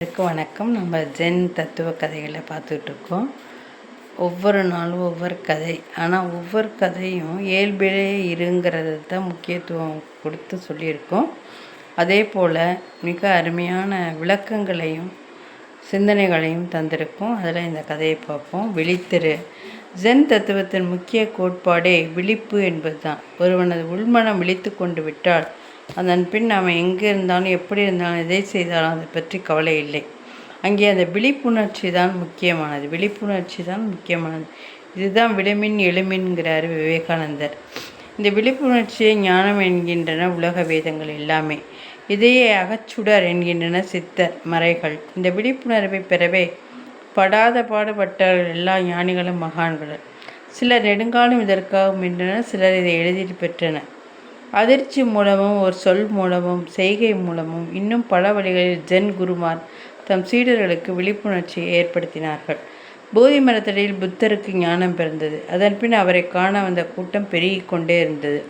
அனைவருக்கும் வணக்கம். நம்ம ஜென் தத்துவ கதைகளை பார்த்துட்ருக்கோம். ஒவ்வொரு நாளும் ஒவ்வொரு கதை. ஆனால் ஒவ்வொரு கதையும் இயல்பிலே இருங்கிறது தான் முக்கியத்துவம் கொடுத்து சொல்லியிருக்கோம். அதே போல் மிக அருமையான விளக்கங்களையும் சிந்தனைகளையும் தந்திருக்கும். அதில் இந்த கதையை பார்ப்போம். விழித்திரு. ஜென் தத்துவத்தின் முக்கிய கோட்பாடே விழிப்பு என்பது தான் ஒருவனது உள்மனம் விழித்து கொண்டு விட்டால் அதன் பின் அவன் எங்கே இருந்தாலும் எப்படி இருந்தாலும் எதை செய்தாலும் அதை பற்றி கவலை இல்லை. அங்கே அந்த விழிப்புணர்ச்சி தான் முக்கியமானது. விழிப்புணர்ச்சி தான் முக்கியமானது. இதுதான் விளமின் எழுமின்கிறார் விவேகானந்தர். இந்த விழிப்புணர்ச்சியை ஞானம் என்கின்றன உலக வேதங்கள் எல்லாமே. இதையே அகச்சுடர் என்கின்றன சித்தர் மறைகள். இந்த விழிப்புணர்வை பெறவே படாத பாடுபட்டவர்கள் எல்லா ஞானிகளும் மகான்கள் சிலர் நெடுங்காலம் இதற்காக மின்றனர் சிலர் இதை எழுதிட்டு பெற்றனர். அதிர்ச்சி மூலமும் ஒரு சொல் மூலமும் செய்கை மூலமும் இன்னும் பல வழிகளில் ஜென் குருமார் தம் சீடர்களுக்கு விழிப்புணர்ச்சியை ஏற்படுத்தினார்கள். போதி மரத்தடியில் புத்தருக்கு ஞானம் பிறந்தது. அதன்பின் அவரை காண வந்த கூட்டம் பெருகிக் கொண்டே இருந்தது.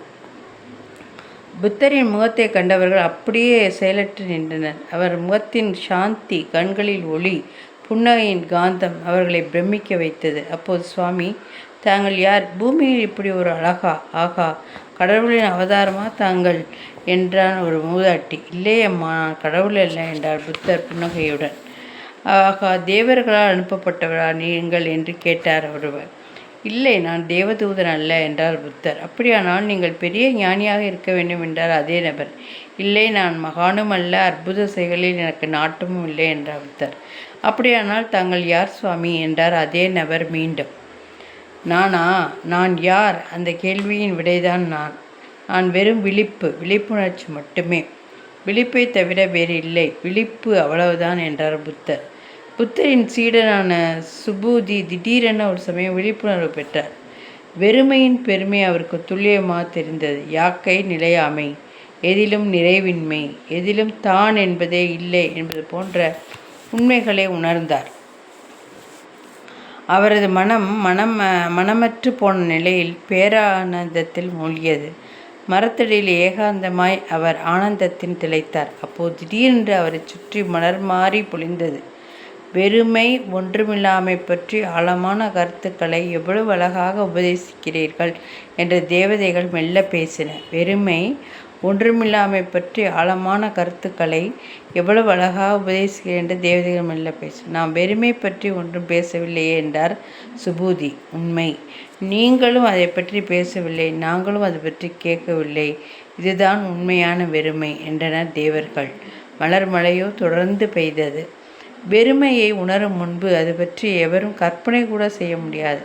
புத்தரின் முகத்தை கண்டவர்கள் அப்படியே செயலற்று நின்றனர். அவர் முகத்தின் சாந்தி கண்களில் ஒளி புன்னகையின் காந்தம் அவர்களை பிரமிக்க வைத்தது. அப்போது சுவாமி தாங்கள் யார்? பூமியில் இப்படி ஒரு அழகா? ஆகா கடவுளின் அவதாரமாக தாங்கள்? என்றான் ஒரு மூதாட்டி. இல்லை அம்மா நான் கடவுள் அல்ல என்றார் புத்தர் புன்னகையுடன். ஆகா தேவர்களால் அனுப்பப்பட்டவரா நீங்கள்? என்று கேட்டார் ஒருவர். இல்லை நான் தேவதூதன் அல்ல என்றார் புத்தர். அப்படியானால் நீங்கள் பெரிய ஞானியாக இருக்க வேண்டும் என்றார் அதே நபர். இல்லை நான் மகானும் அல்ல அற்புத செயலில் எனக்கு நாட்டமும் இல்லை என்றார் புத்தர். அப்படியானால் தாங்கள் யார் சுவாமி? என்றார் அதே நபர் மீண்டும். நானா? நான் யார்? அந்த கேள்வியின் விடைதான் நான். நான் வெறும் விழிப்பு விழிப்புணர்ச்சி மட்டுமே. விழிப்பை தவிர வேறு இல்லை. விழிப்பு அவ்வளவுதான் என்றார் புத்தர். புத்தரின் சீடனான சுபூதி திடீரென ஒரு சமயம் விழிப்புணர்வு பெற்றார். வெறுமையின் பெருமை அவருக்கு துல்லியமாக தெரிந்தது. யாக்கை நிலையாமை. எதிலும் நிறைவின்மை. எதிலும் தான் என்பதே இல்லை என்பது போன்ற உண்மைகளை உணர்ந்தார். அவரது மனம் மனம் மனமற்று போன நிலையில் பேரானந்தத்தில் மூழ்கியது. மரத்தடியில் ஏகாந்தமாய் அவர் ஆனந்தத்தின் திளைத்தார். அப்போது திடீரென்று அவரை சுற்றி மலர் மாறி பொழிந்தது. வெறுமை ஒன்றுமில்லாமை பற்றி ஆழமான கருத்துக்களை எவ்வளவு அழகாக உபதேசிக்கிறீர்கள்? என்று தேவதைகள் மெல்ல பேசின வெறுமை ஒன்றுமில்லாமை பற்றி ஆழமான கருத்துக்களை எவ்வளவு அழகாக உபதேசிக்கிறேன் என்று தேவதைகள் மெல்ல பேச. நாம் வெறுமை பற்றி ஒன்றும் பேசவில்லையே என்றார் சுபூதி. உண்மை. நீங்களும் அதை பற்றி பேசவில்லை நாங்களும் அதை பற்றி கேட்கவில்லை. இதுதான் உண்மையான வெறுமை என்றனர் தேவர்கள். மலர் மலையோ தொடர்ந்து பெய்தது. வெறுமையை உணரும் முன்பு அது பற்றி எவரும் கற்பனை கூட செய்ய முடியாது.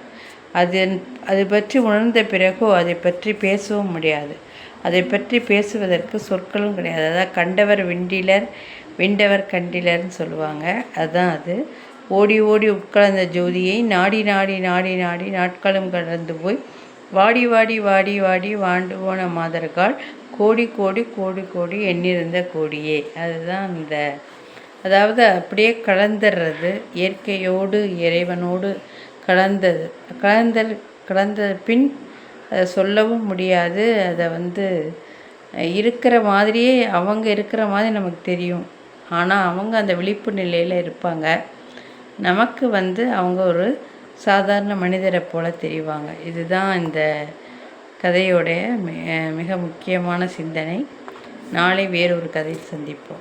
அதன் அது பற்றி உணர்ந்த பிறகோ அதை பற்றி பேசவும் முடியாது. அதை பற்றி பேசுவதற்கு சொற்களும் கிடையாது. அதாவது கண்டவர் விண்டிலர் விண்டவர் கண்டிலர்னு சொல்லுவாங்க. அதுதான் அது. ஓடி ஓடி உட்கலந்த ஜோதியை நாடி நாடி நாடி நாடி நாட்களும் கடந்து போய் வாடி வாடி வாடி வாடி வாண்டு போன மாதர்கள் கோடி கோடி கோடி கோடி எண்ணிருந்த கோடியே. அதுதான் அந்த அதாவது அப்படியே கலந்துடுறது இயற்கையோடு இறைவனோடு கலந்தது. கலந்தல் கலந்த பின் அதை சொல்லவும் முடியாது. அதை வந்து இருக்கிற மாதிரியே அவங்க இருக்கிற மாதிரி நமக்கு தெரியும். ஆனால் அவங்க அந்த விழிப்பு நிலையில் இருப்பாங்க. நமக்கு வந்து அவங்க ஒரு சாதாரண மனிதரை போல் தெரிவாங்க. இதுதான் இந்த கதையோடைய மிக முக்கியமான சிந்தனை. நாளை வேறொரு கதையில் சந்திப்போம்.